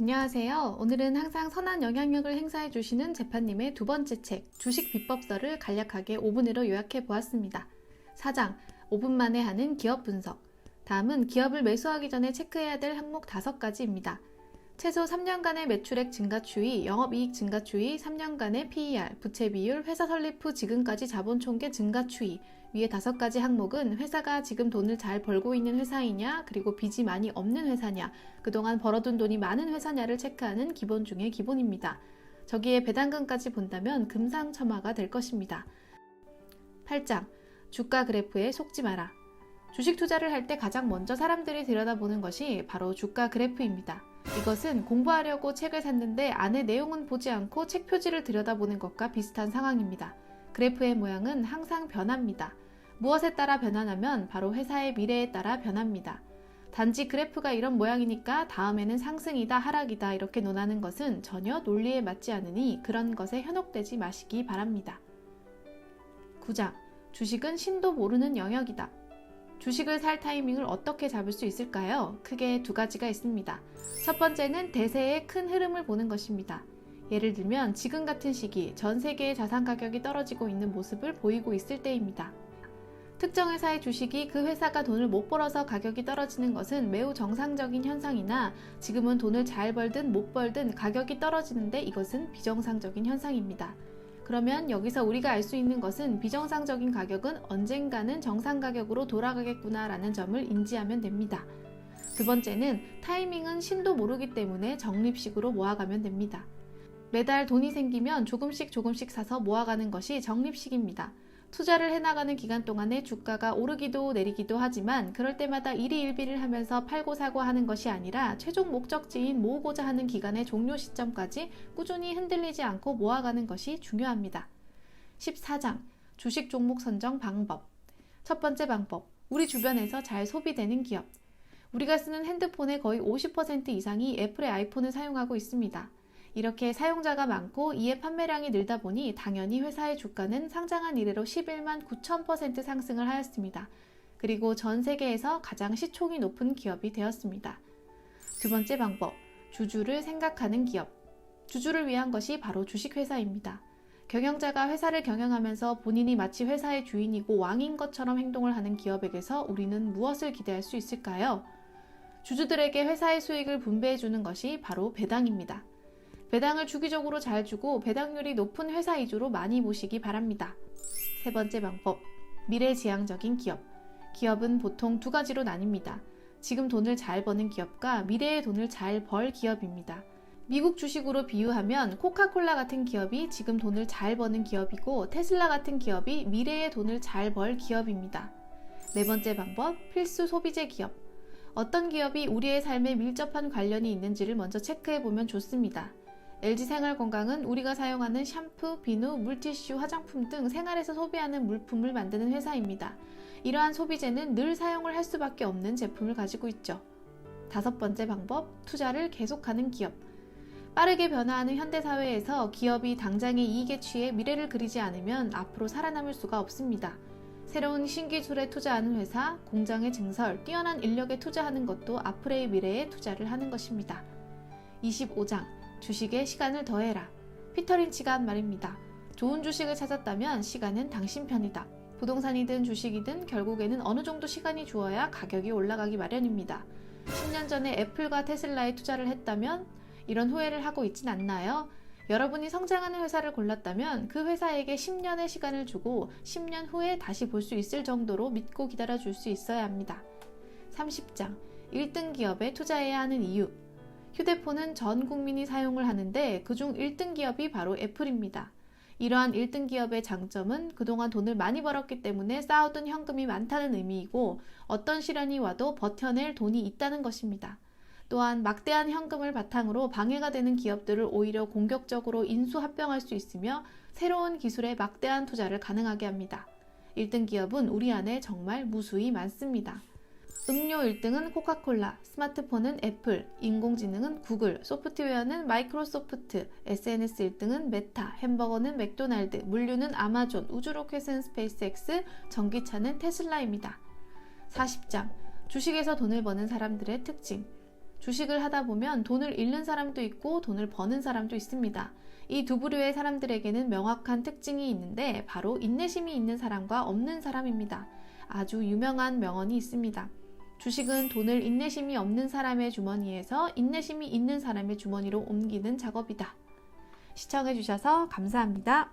안녕하세요. 오늘은 항상 선한 영향력을 행사해 주시는 재판님의 두 번째 책, 주식 비법서를 간략하게 5분 내로 요약해 보았습니다. 4장, 5분 만에 하는 기업 분석. 다음은 기업을 매수하기 전에 체크해야 될 항목 5가지입니다. 최소 3년간의 매출액 증가 추이, 영업이익 증가 추이, 3년간의 PER, 부채 비율, 회사 설립 후 지금까지 자본 총계 증가 추이. 위에 다섯 가지 항목은 회사가 지금 돈을 잘 벌고 있는 회사이냐, 그리고 빚이 많이 없는 회사냐, 그동안 벌어둔 돈이 많은 회사냐를 체크하는 기본 중의 기본입니다. 저기에 배당금까지 본다면 금상첨화가 될 것입니다. 8장. 주가 그래프에 속지 마라. 주식 투자를 할 때 가장 먼저 사람들이 들여다보는 것이 바로 주가 그래프입니다. 이것은 공부하려고 책을 샀는데 안에 내용은 보지 않고 책 표지를 들여다보는 것과 비슷한 상황입니다. 그래프의 모양은 항상 변합니다. 무엇에 따라 변하냐면 바로 회사의 미래에 따라 변합니다. 단지 그래프가 이런 모양이니까 다음에는 상승이다 하락이다 이렇게 논하는 것은 전혀 논리에 맞지 않으니 그런 것에 현혹되지 마시기 바랍니다. 9장 주식은 신도 모르는 영역이다. 주식을 살 타이밍을 어떻게 잡을 수 있을까요? 크게 두 가지가 있습니다. 첫 번째는 대세의 큰 흐름을 보는 것입니다. 예를 들면 지금 같은 시기 전 세계의 자산 가격이 떨어지고 있는 모습을 보이고 있을 때입니다. 특정 회사의 주식이 그 회사가 돈을 못 벌어서 가격이 떨어지는 것은 매우 정상적인 현상이나 지금은 돈을 잘 벌든 못 벌든 가격이 떨어지는데 이것은 비정상적인 현상입니다. 그러면 여기서 우리가 알 수 있는 것은 비정상적인 가격은 언젠가는 정상 가격으로 돌아가겠구나라는 점을 인지하면 됩니다. 두 번째는 타이밍은 신도 모르기 때문에 적립식으로 모아가면 됩니다. 매달 돈이 생기면 조금씩 조금씩 사서 모아가는 것이 적립식입니다. 투자를 해나가는 기간 동안에 주가가 오르기도 내리기도 하지만 그럴 때마다 일희일비를 하면서 팔고 사고 하는 것이 아니라 최종 목적지인 모으고자 하는 기간의 종료 시점까지 꾸준히 흔들리지 않고 모아가는 것이 중요합니다. 14장 주식 종목 선정 방법 첫 번째 방법 우리 주변에서 잘 소비되는 기업 우리가 쓰는 핸드폰의 거의 50% 이상이 애플의 아이폰을 사용하고 있습니다. 이렇게 사용자가 많고 이에 판매량이 늘다 보니 당연히 회사의 주가는 상장한 이래로 11만 9천% 상승을 하였습니다. 그리고 전 세계에서 가장 시총이 높은 기업이 되었습니다. 두 번째 방법, 주주를 생각하는 기업. 주주를 위한 것이 바로 주식회사입니다. 경영자가 회사를 경영하면서 본인이 마치 회사의 주인이고 왕인 것처럼 행동을 하는 기업에게서 우리는 무엇을 기대할 수 있을까요? 주주들에게 회사의 수익을 분배해 주는 것이 바로 배당입니다. 배당을 주기적으로 잘 주고 배당률이 높은 회사 위주로 많이 모시기 바랍니다. 세 번째 방법. 미래지향적인 기업. 기업은 보통 두 가지로 나뉩니다. 지금 돈을 잘 버는 기업과 미래의 돈을 잘 벌 기업입니다. 미국 주식으로 비유하면 코카콜라 같은 기업이 지금 돈을 잘 버는 기업이고 테슬라 같은 기업이 미래의 돈을 잘 벌 기업입니다. 네 번째 방법, 필수 소비재 기업. 어떤 기업이 우리의 삶에 밀접한 관련이 있는지를 먼저 체크해 보면 좋습니다. LG생활건강은 우리가 사용하는 샴푸, 비누, 물티슈, 화장품 등 생활에서 소비하는 물품을 만드는 회사입니다. 이러한 소비재는 늘 사용을 할 수밖에 없는 제품을 가지고 있죠. 다섯 번째 방법, 투자를 계속하는 기업. 빠르게 변화하는 현대사회에서 기업이 당장의 이익에 취해 미래를 그리지 않으면 앞으로 살아남을 수가 없습니다. 새로운 신기술에 투자하는 회사, 공장의 증설, 뛰어난 인력에 투자하는 것도 앞으로의 미래에 투자를 하는 것입니다. 25장 주식에 시간을 더해라. 피터 린치가 한 말입니다. 좋은 주식을 찾았다면 시간은 당신 편이다. 부동산이든 주식이든 결국에는 어느 정도 시간이 주어야 가격이 올라가기 마련입니다. 10년 전에 애플과 테슬라에 투자를 했다면 이런 후회를 하고 있진 않나요? 여러분이 성장하는 회사를 골랐다면 그 회사에게 10년의 시간을 주고 10년 후에 다시 볼 수 있을 정도로 믿고 기다려 줄 수 있어야 합니다. 30장 1등 기업에 투자해야 하는 이유 휴대폰은 전 국민이 사용을 하는데 그중 1등 기업이 바로 애플입니다. 이러한 1등 기업의 장점은 그동안 돈을 많이 벌었기 때문에 쌓아둔 현금이 많다는 의미이고 어떤 시련이 와도 버텨낼 돈이 있다는 것입니다. 또한 막대한 현금을 바탕으로 방해가 되는 기업들을 오히려 공격적으로 인수합병할 수 있으며 새로운 기술에 막대한 투자를 가능하게 합니다. 1등 기업은 우리 안에 정말 무수히 많습니다. 음료 1등은 코카콜라, 스마트폰은 애플, 인공지능은 구글, 소프트웨어는 마이크로소프트, SNS 1등은 메타, 햄버거는 맥도날드, 물류는 아마존, 우주로켓은 스페이스X, 전기차는 테슬라입니다. 40장 주식에서 돈을 버는 사람들의 특징 주식을 하다 보면 돈을 잃는 사람도 있고 돈을 버는 사람도 있습니다. 이 두 부류의 사람들에게는 명확한 특징이 있는데 바로 인내심이 있는 사람과 없는 사람입니다. 아주 유명한 명언이 있습니다. 주식은 돈을 인내심이 없는 사람의 주머니에서 인내심이 있는 사람의 주머니로 옮기는 작업이다. 시청해주셔서 감사합니다.